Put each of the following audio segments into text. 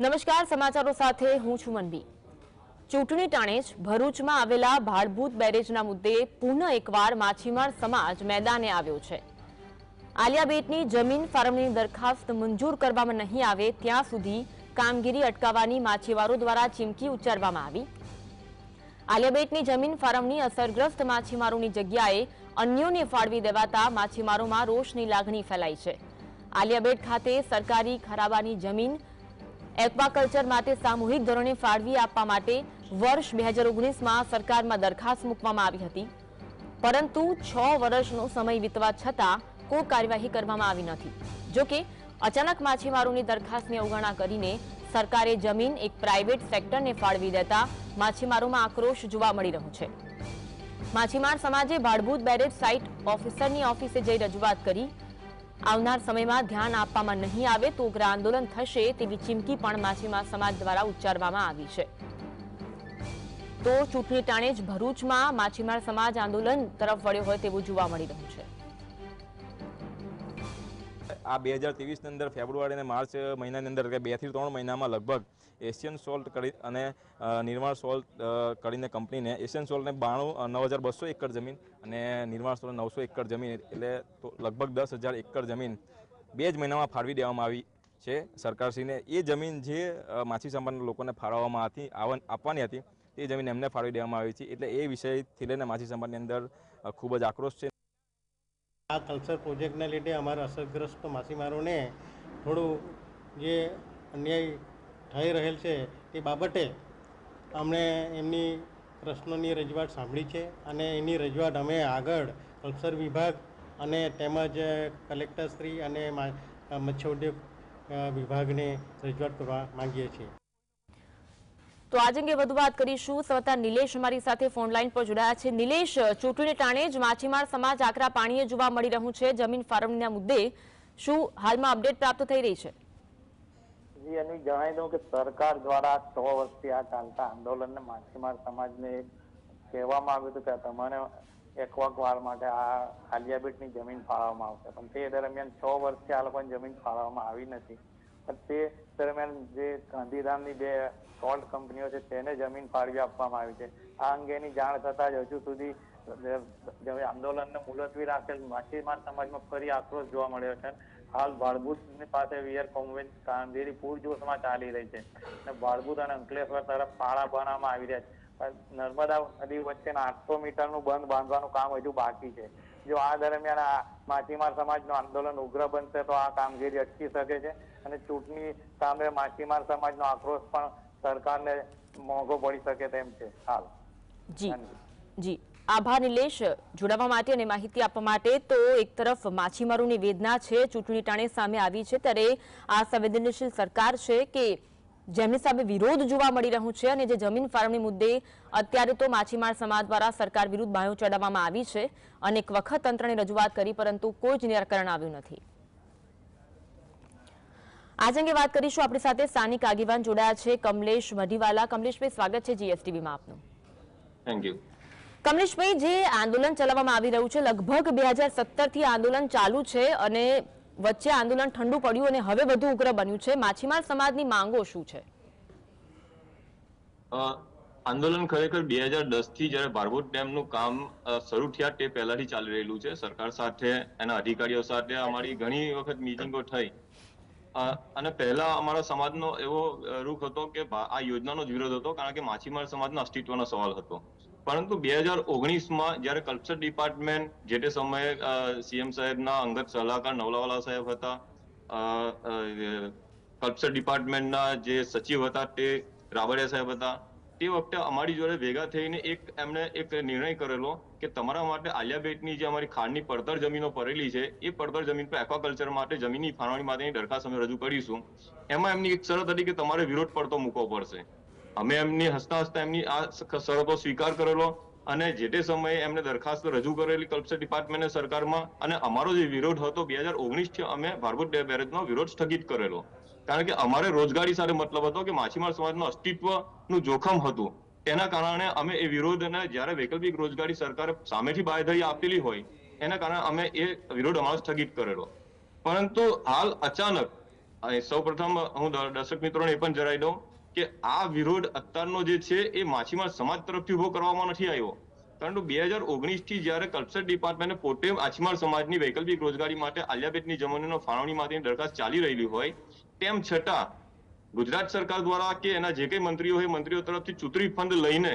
નમસ્કાર, સમાચારો સાથે હું છું મનવી ચૂંટણી ટાણે જ ભરૂચમાં આવેલા ભાડભૂત બેરેજના મુદ્દે પુનઃ એકવાર માછીમાર સમાજ મેદાને આવ્યો છે. આલિયા બેટની જમીન ફાર્મની દરખાસ્ત મંજૂર કરવામાં નહીં આવે ત્યાં સુધી કામગીરી અટકાવવાની માછીમારો દ્વારા ચીમકી ઉચ્ચારવામાં આવી. આલિયાબેટની જમીન ફાર્મની અસરગ્રસ્ત માછીમારોની જગ્યાએ અન્યોને ફાળવી દેવાતા માછીમારોમાં રોષની લાગણી ફેલાઈ છે. આલિયાબેટ ખાતે સરકારી ખરાબાની જમીન એક્વાકલ્ચર માટે સામૂહિક ધોરણે ફાળવી આપવા માટે વર્ષ બે હજાર ઓગણીસમાં સરકારમાં દરખાસ્ત મૂકવામાં આવી હતી. પરંતુ છ વર્ષનો સમય વીતવા છતાં કોઈ કાર્યવાહી કરવામાં આવી નથી. જોકે અચાનક માછીમારોની દરખાસ્તની અવગણના કરીને સરકારે જમીન એક પ્રાઇવેટ સેક્ટરને ફાળવી દેતા માછીમારોમાં આક્રોશ જોવા મળી રહ્યો છે. માછીમાર સમાજે ભાડભૂત બેરેજ સાઇટ ઓફિસરની ઓફિસે જઈ રજૂઆત કરી આવનાર સમયમાં ધ્યાન આપવામાં નહીં આવે તો ઉગ્ર આંદોલન થશે તેવી ચીમકી પણ માછીમાર સમાજ દ્વારા ઉચ્ચારવામાં આવી છે. તો ચૂંટણી ટાણે જ ભરૂચમાં માછીમાર સમાજ આંદોલન તરફ વળ્યો હોય તેવું જોવા મળી રહ્યું છે. આ બે હજાર ત્રેવીસની અંદર ફેબ્રુઆરી અને માર્ચ મહિનાની અંદર કે બેથી ત્રણ મહિનામાં લગભગ એશિયન સોલ્ટ કરી અને નિર્માણ સોલ્ટ કરીને કંપનીને એશિયન સોલ્ટને બાણું નવ હજાર બસો એકર જમીન અને નિર્માણ સોલ્ટ નવસો એકર જમીન એટલે તો લગભગ દસ હજાર એકર જમીન બે જ મહિનામાં ફાળવી દેવામાં આવી છે સરકારશ્રીને. એ જમીન જે માછી સંબંધના લોકોને ફાળવવામાં હતી આપવાની હતી, તે જમીન એમને ફાળવી દેવામાં આવી છે. એટલે એ વિષયથી લઈને માછી સંબંધની અંદર ખૂબ જ આક્રોશ છે. આ કલ્ચર પ્રોજેક્ટના લીધે અમારા અસરગ્રસ્ત માછીમારોને થોડું જે અન્યાય થઈ રહેલ છે તે બાબતે અમને એમની પ્રશ્નોની રજૂઆત સાંભળી છે અને એની રજૂઆત અમે આગળ કલ્ચર વિભાગ અને તેમજ કલેક્ટરશ્રી અને મા- મત્સ્ય ઉદ્યોગ અ, વિભાગને રજૂઆત કરવા માંગીએ છીએ. તો આજ અંગે વધુ વાત કરીશું. સવતા નિલેશ અમારી સાથે ફોન લાઈન પર જોડાયા છે. નિલેશ ચૂંટણી ટાણે જ માછીમાર સમાજ આકરા પાણીએ જોવા મળી રહ્યું છે. જમીન ફાર્મના મુદ્દે શું હાલમાં અપડેટ પ્રાપ્ત થઈ રહી છે? જી એનું જણાવી દઉં કે સરકાર દ્વારા છ વર્ષથી આ ચાલતા આંદોલનને માછીમાર સમાજને કહેવામાં આવ્યું હતું કે તમારે એકવાક વાર માટે આ આલિયાબેટની જમીન ફાળવવામાં આવશે. પણ તે દરમિયાન છ વર્ષથી આ લોકોની જમીન ફાળવવામાં આવી નથી. પણ તે દરમિયાન જે ગાંધીધામની બે સોલ્ટ કંપનીઓ છે તેને જમીન ફાળવી આપવામાં આવી છે. આ અંગેની જાણ થતાં જ હજુ સુધી આંદોલનને મુલતવી રાખેલ માછીમાર સમાજમાં ફરી આક્રોશ જોવા મળ્યો છે. હાલ ભાડભૂતની પાસે વિયર કોંવેન્ટ કામગીરી પૂરજોશમાં ચાલી રહી છે. અને ભાડભૂત અને અંકલેશ્વર તરફ પાળા બનાવવામાં આવી રહ્યા છે. નર્મદા નદી વચ્ચેના આઠસો મીટરનું બંધ બાંધવાનું કામ હજુ બાકી છે. જો આ દરમિયાન આ માછીમાર સમાજનું આંદોલન ઉગ્ર બનશે તો આ કામગીરી અટકી શકે છે. અને ચૂંટણી સામે માછીમાર સમાજનો આક્રોશ પણ સરકારને મોંઘો પડી શકે તેમ છે. હાલ. જી. જી. આભાર નિલેશ. જોડાવા માટે અને માહિતી આપવા માટે તો એક તરફ માછીમારોની વેદના છે, ચૂંટણી ટાણે સામે આવી છે, ત્યારે આ સંવેદનશીલ સરકાર છે કે જેમની સામે વિરોધ જોવા મળી રહ્યો છે અને જે જમીન ફાળવણી મુદ્દે અત્યારે તો માછીમાર સમાજ દ્વારા સરકાર વિરુદ્ધ બાયો ચડાવવામાં આવી છે. અનેક વખત તંત્રને રજૂઆત કરી, પરંતુ કોઈ જ નિરાકરણ આવ્યું નથી. આજ અંગે વાત કરીશું આપણી સાથે સ્થાનિક આગેવાન જોડાયા છે, કમલેશ મઢીવાલા. કમલેશભાઈ, સ્વાગત છે જીએસટીવીમાં આપનું. થેન્ક યુ કમલેશભાઈ, જે આંદોલન ચલાવવામાં આવી રહ્યું છે, લગભગ બે હજાર સત્તરથી આંદોલન ચાલુ છે અને વચ્ચે આંદોલન ઠંડુ પડ્યું અને હવે વધુ ઉગ્ર બન્યું છે. માછીમાર સમાજની માંગો શું છે? આંદોલન ખરેખર બે હજાર દસથી જયારે ભારવોટ ડેમનું કામ શરૂ થયા તે પહેલાથી ચાલી રહેલું છે. સરકાર સાથે, એના અધિકારીઓ સાથે અમારી ઘણી વખત મિટિંગો થઈ. અને પહેલા અમારા સમાજનો એવો રૂખ હતો કે આ યોજનાનો જ વિરોધ હતો, કારણ કે માછીમાર સમાજના અસ્તિત્વનો સવાલ હતો. પરંતુ બે હજાર ઓગણીસમાં જ્યારે કલ્ચર ડિપાર્ટમેન્ટ જે તે સમયે સીએમ સાહેબના અંગત સલાહકાર નવલાવાલા સાહેબ હતા કલ્ચર ડિપાર્ટમેન્ટના જે સચિવ હતા તે રાબડિયા સાહેબ હતા, તે વખતે અમારી જોડે ભેગા થઈને એક એમણે એક નિર્ણય કરેલો કે તમારા માટે આલિયાબેટની જે અમારી ખાંડની પડતર જમીનો પડેલી છે, એ પડતર જમીન પર એક્વાકલ્ચર માટે જમીનની ફાળવણી માટેની દરખાસ્ત અમે રજૂ કરીશું. એમાં એમની એક શરત હતી કે તમારે વિરોધ પડતો મૂકવો પડશે. અમે એમની હસતા હસતા એમની આ શરતો સ્વીકાર કરેલો અને જે તે સમયે એમને દરખાસ્ત રજૂ કરેલી કલ્પસર ડિપાર્ટમેન્ટ સરકારમાં અને અમારો જે વિરોધ હતો બે હજાર ઓગણીસથી અમે ભારભૂત બેરેજનો વિરોધ સ્થગિત કરેલો. કારણ કે અમારે રોજગારી સાથે મતલબ હતો કે માછીમાર સમાજનું અસ્તિત્વનું જોખમ હતું. તેના કારણે અમે એ વિરોધને જ્યારે વૈકલ્પિક રોજગારી સરકારે સામેથી બાંયધરી આપેલી હોય, એના કારણે અમે એ વિરોધ અમારો સ્થગિત કરેલો. પરંતુ હાલ અચાનક સૌ સૌપ્રથમ હું દર્શક મિત્રોને એ પણ જણાવી દઉં કે આ વિરોધ અત્યારનો જે છે એ માછીમાર સમાજ તરફથી ઊભો કરવામાં નથી આવ્યો. પરંતુ બે હજાર ઓગણીસથી જયારે કલ્ચર ડિપાર્ટમેન્ટ પોતે માછીમાર સમાજની વૈકલ્પિક રોજગારી માટે આલિયાબેટની જમીનનો ફાળવણી માટેની દરખાસ્ત ચાલી રહેલી હોય, તેમ છતાં ગુજરાત સરકાર દ્વારા કે એના જે કઈ મંત્રીઓ હોય મંત્રીઓ તરફથી ચૂંટણી ફંડ લઈને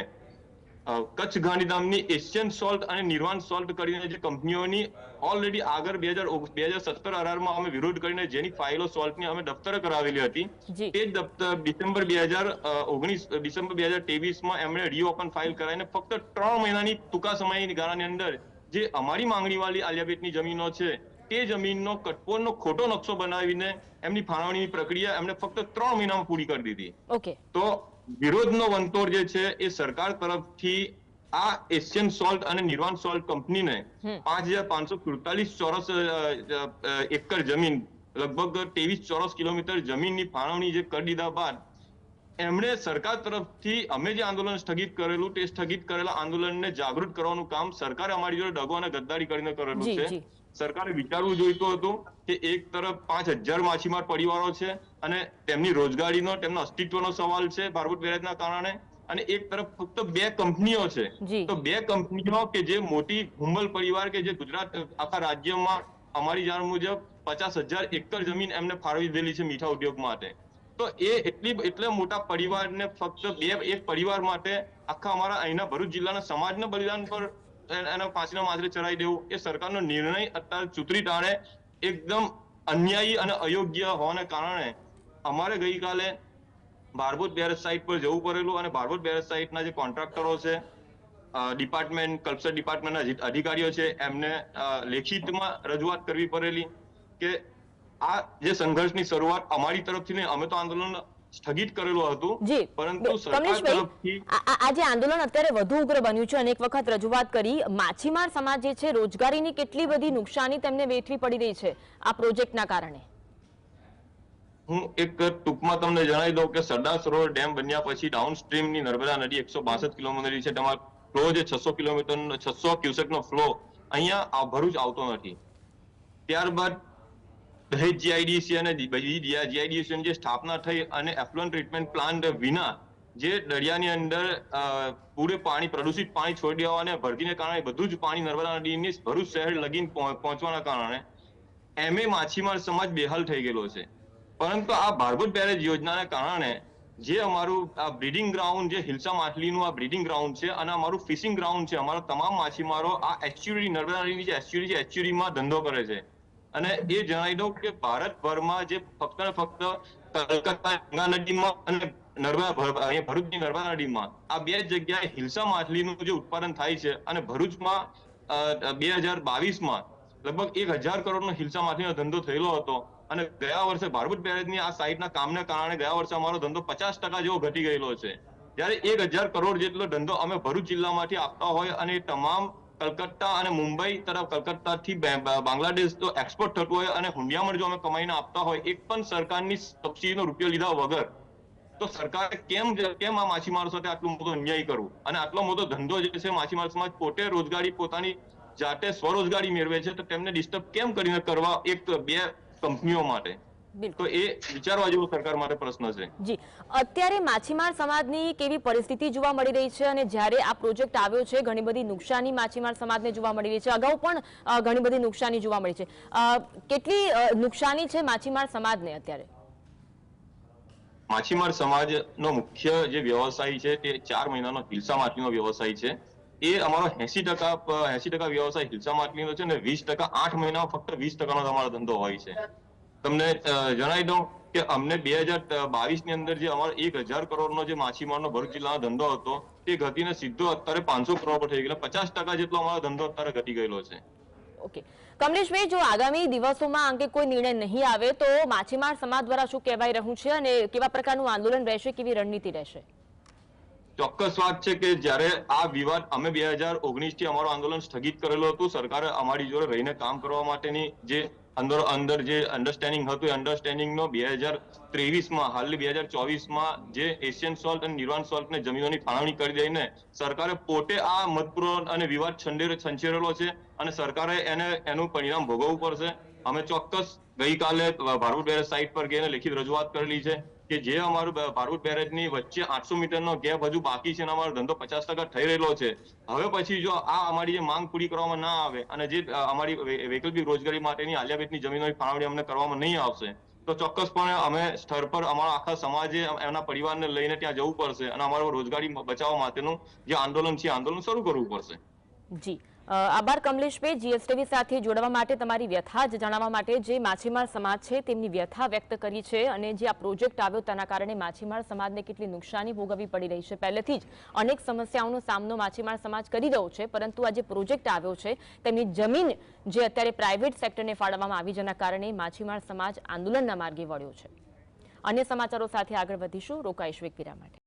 કચ્છ ગાંધીધામની એશિયન સોલ્ટ અને નિર્વાણ સોલ્ટ કરીને જે કંપનીઓની ઓલરેડી આગળ બે હજાર બે હજાર સત્તર અઢારમાં અમે વિરોધ કરીને જેની ફાઇલો સોલ્ટની અમે દફતર કરાવેલી હતી. તે જ દફતર ડિસેમ્બર બે હજાર ઓગણીસ ડિસેમ્બર બે હજાર ત્રેવીસમાં એમણે રીઓપન ફાઇલ કરાવીને ફક્ત ત્રણ મહિનાની ટૂંકા સમયની ગાળાની અંદર જે અમારી માંગણી વાળી આલિયાબેટની જમીનો છે તે જમીનનો કટપોરનો ખોટો નકશો બનાવીને એમની ફાળવણીની પ્રક્રિયા એમણે ફક્ત ત્રણ મહિનામાં પૂરી કરી દીધી. ઓકે. તો વિરોધનો વંતોર જે છે એ સરકાર તરફથી આ એશિયન સોલ્ટ અને નિર્વાણ સોલ્ટ કંપનીને પાંચ હજાર પાંચસો સુડતાલીસ ચોરસ એકર જમીન લગભગ ત્રેવીસ ચોરસ કિલોમીટર જમીનની ફાળવણી જે કરી દીધા બાદ એમણે સરકાર તરફથી અમે જે આંદોલન સ્થગિત કરેલું તે સ્થગિત કરેલા આંદોલનને જાગૃત કરવાનું કામ સરકારે અમારી જોડે ડગો અને ગદ્દારી કરીને કરેલું છે. સરકારે વિચારવું જોઈતું હતું કે એક તરફ પાંચ હજાર માછીમાર પરિવારો છે અને તેમની રોજગારીનો તેમના અસ્તિત્વનો સવાલ છે ભારભૂત બેરેજના કારણે અને એક તરફ ફક્ત બે કંપનીઓ છે. તો બે કંપનીઓ કે જે મોટી હુંબલ પરિવાર કે જે ગુજરાત આખા રાજ્યમાં અમારી જાણ મુજબ પચાસ હજાર એકર જમીન એમને ફાળવી દેલી છે મીઠા ઉદ્યોગ માટે. તો એ એટલી એટલે મોટા પરિવારને ફક્ત બે એક પરિવાર માટે આખા અમારા અહીંના ભરૂચ જિલ્લાના સમાજના બલિદાન પર એના ફાંસીના માથે ચડાવી દેવું એ સરકારનો નિર્ણય અત્યારે ચૂંટણી ટાણે એકદમ અન્યાયી અને અયોગ્ય હોવાને કારણે અમારે ગઈકાલે ભારભૂત બેરેજ સાઇટ પર જવું પડેલું અને ભારભૂત બેરેજ સાઇટના જે કોન્ટ્રાક્ટરો છે ડિપાર્ટમેન્ટ કલ્ચર ડિપાર્ટમેન્ટના અધિકારીઓ છે, એમને લેખિતમાં રજૂઆત કરવી પડેલી કે આ જે સંઘર્ષની શરૂઆત અમારી તરફથી નહીં અમે તો આંદોલન સ્થગિત કરેલું હતું પરંતુ સરકાર તરફથી આ- આ આ જે આંદોલન અત્યારે વધુ ઉગ્ર બન્યું છે અનેક વખત રજૂઆત કરી માછીમાર સમાજ જે છે રોજગારીની કેટલી બધી નુકસાની તેમને વેઠવી પડી રહી છે આ પ્રોજેક્ટના કારણે. હું એક ટૂંકમાં તમને જણાવી દઉં કે સરદાર સરોવર ડેમ બન્યા પછી ડાઉન સ્ટ્રીમની નર્મદા નદી એકસો બાસઠ કિલોમીટરની છે તમારો ફ્લો જે છસો કિલોમીટર છસો ક્યુસેકનો ફ્લો અહીંયા ભરૂચ આવતો નથી. ત્યારબાદ દહેજ જીઆઈડીસી અને બીજી જીઆઈડીસી ની જે સ્થાપના થઈ અને એફ્લુઅન્ટ ટ્રીટમેન્ટ પ્લાન્ટ વિના જે દરિયાની અંદર પૂરે પાણી, પ્રદૂષિત પાણી છોડી દેવાને ભરતીને કારણે બધું જ પાણી નર્મદા નદીની ભરૂચ શહેર લગીન પહોંચવાના કારણે એમએ માછીમાર સમાજ બેહાલ થઈ ગયેલો છે. પરંતુ આ ભારભૂત બેરેજ યોજનાને કારણે જે અમારું આ બ્રીડિંગ ગ્રાઉન્ડ જે હિલસા માછલીનું આ બ્રીડિંગ ગ્રાઉન્ડ છે અને અમારું ફિશિંગ ગ્રાઉન્ડ છે, અમારા તમામ માછીમારો આ એચ્યુરી નર્મદા નદીની જે એચ્યુરી છે એચ્યુરીમાં ધંધો કરે છે. અને એ જણાવી દઉં કે ભારતભરમાં જે ફક્ત ને ફક્ત કલકત્તા ગંગા નદીમાં અને નર્મદા અહીંયા ભરૂચની નર્મદા નદીમાં આ બે જગ્યાએ હિલસા માછલીનું જે ઉત્પાદન થાય છે અને ભરૂચમાં બે હજાર બાવીસમાં લગભગ એક હજાર કરોડનો હિલસા માછલીનો ધંધો થયેલો હતો અને ગયા વર્ષે ભારભૂત બેરેજની આ સાઇટના કામને કારણે ગયા વર્ષે અમારો ધંધો પચાસ ટકા જેવો ઘટી ગયેલો છે. જ્યારે એક હજાર કરોડ જેટલો ધંધો અમે ભરૂચ જિલ્લામાંથી આપતા હોય અને તમામ કલકત્તા અને મુંબઈ તરફ કલકત્તાથી બાંગ્લાદેશ તો એક્સપોર્ટ થતું હોય અને હુંડિયામણ જો અમે કમાઈને આપતા હોય, એક પણ સરકારની સબસિડીનો રૂપિયો લીધા વગર, તો સરકારે કેમ કેમ આ માછીમારો સાથે આટલું મોટો અન્યાય કરવું? અને આટલો મોટો ધંધો જે છે, માછીમાર સમાજ પોતે રોજગારી, પોતાની જાતે સ્વરોજગારી મેળવે છે, તો તેમને ડિસ્ટર્બ કેમ કરીને કરવા એક બે કંપનીઓ માટે? તો એ વિચારવા જેવો સરકાર માટે પ્રશ્ન છે. જી. અત્યારે માછીમાર સમાજની કેવી પરિસ્થિતિ જોવા મળી રહી છે અને જ્યારે આ પ્રોજેક્ટ આવ્યો છે ઘણી બધી નુકસાની માછીમાર સમાજને જોવા મળી રહી છે. અગાઉ પણ ઘણી બધી નુકસાની જોવા મળી છે. કેટલી નુકસાની છે માછીમાર સમાજને અત્યારે? માછીમાર સમાજનો મુખ્ય જે વ્યવસાય છે તે ચાર મહિનાનો હિલસા માછલીનો વ્યવસાય છે. એ અમારો એસી ટકા એસી ટકા વ્યવસાય હિલસા માછલીનો છે ને વીસ ટકા આઠ મહિનામાં ફક્ત વીસ ટકાનો તમારો ધંધો હોય છે. તમને જણાવી દઉં કે અમને બે હજાર બાવીસની અંદર જે અમારો એક હજાર કરોડનો જે માછીમારનો ભરૂચ જિલ્લાનો ધંધો હતો તે ઘટીને સીધો અત્યારે પાંચસો કરોડ પર થઈ ગયેલો. પચાસ ટકા જેટલો અમારો ધંધો અત્યારે ઘટી ગયેલો છે. ઓકે. કમલેશભાઈ જો આગામી દિવસોમાં અંગે કોઈ નિર્ણય નહીં આવે તો માછીમાર સમાજ દ્વારા શું કહેવાય રહ્યું છે અને કેવા પ્રકારનું આંદોલન રહેશે કેવી રણનીતિ રહેશે? ચોક્કસ વાત છે કે જ્યારે આ વિવાદ અમે બે હજાર ઓગણીસથી અમારું આંદોલન સ્થગિત કરેલું હતું સરકારે અમારી જોડે રહીને કામ કરવા માટેની જે અંદર અંદર જે અન્ડરસ્ટેન્ડિંગ હતું, એ અન્ડરસ્ટેન્ડિંગ નો બે હજાર ત્રેવીસમાં હાલની બે હજાર ચોવીસમાં જે એશિયન સોલ્ટ અને નિર્વાણ સોલ્ટ ને જમીનોની ફાળવણી કરી દઈને સરકારે પોતે આ મતપૂર્વ અને વિવાદ છંછેરેલો છે અને સરકારે એને, એનું પરિણામ ભોગવવું પડશે. અમે ચોક્કસ ગઈકાલે ભારત બેરેજ સાઇટ પર ગઈને લેખિત રજૂઆત કરેલી છે. કે જે અમારું ભારત બેરેજની વચ્ચે આઠસો મીટરનો ગેપ હજુ બાકી છે અને અમારો ધંધો પચાસ થઈ રહેલો છે. હવે પછી જો આ અમારી જે માંગ પૂરી કરવામાં ના આવે અને જે અમારી વૈકલ્પિક રોજગારી માટેની આલિયાબેટની જમીનોની ફાળવણી અમને કરવામાં નહીં આવશે, તો ચોક્કસપણે અમે સ્થળ પર અમારા આખા સમાજે એમના પરિવારને લઈને ત્યાં જવું પડશે અને અમારો રોજગારી બચાવવા માટેનું જે આંદોલન છે આંદોલન શરૂ કરવું પડશે. જી. આભાર કમલેશભાઈ જીએસટીવી સાથે જોડવા માટે તમારી વ્યથા જ જણાવવા માટે જે માછીમાર સમાજ છે તેમની વ્યથા વ્યક્ત કરી છે અને જે આ પ્રોજેક્ટ આવ્યો તેના કારણે માછીમાર સમાજને કેટલી નુકસાની ભોગવવી પડી રહી છે. પહેલેથી જ અનેક સમસ્યાઓનો સામનો માછીમાર સમાજ કરી રહ્યો છે, પરંતુ આ જે પ્રોજેક્ટ આવ્યો છે તેમની જમીન જે અત્યારે પ્રાઇવેટ સેક્ટરને ફાળવવામાં આવી જેના કારણે માછીમાર સમાજ આંદોલનના માર્ગે વળ્યો છે. અન્ય સમાચારો સાથે આગળ વધીશું રોકાઈશું વિરામ માટે.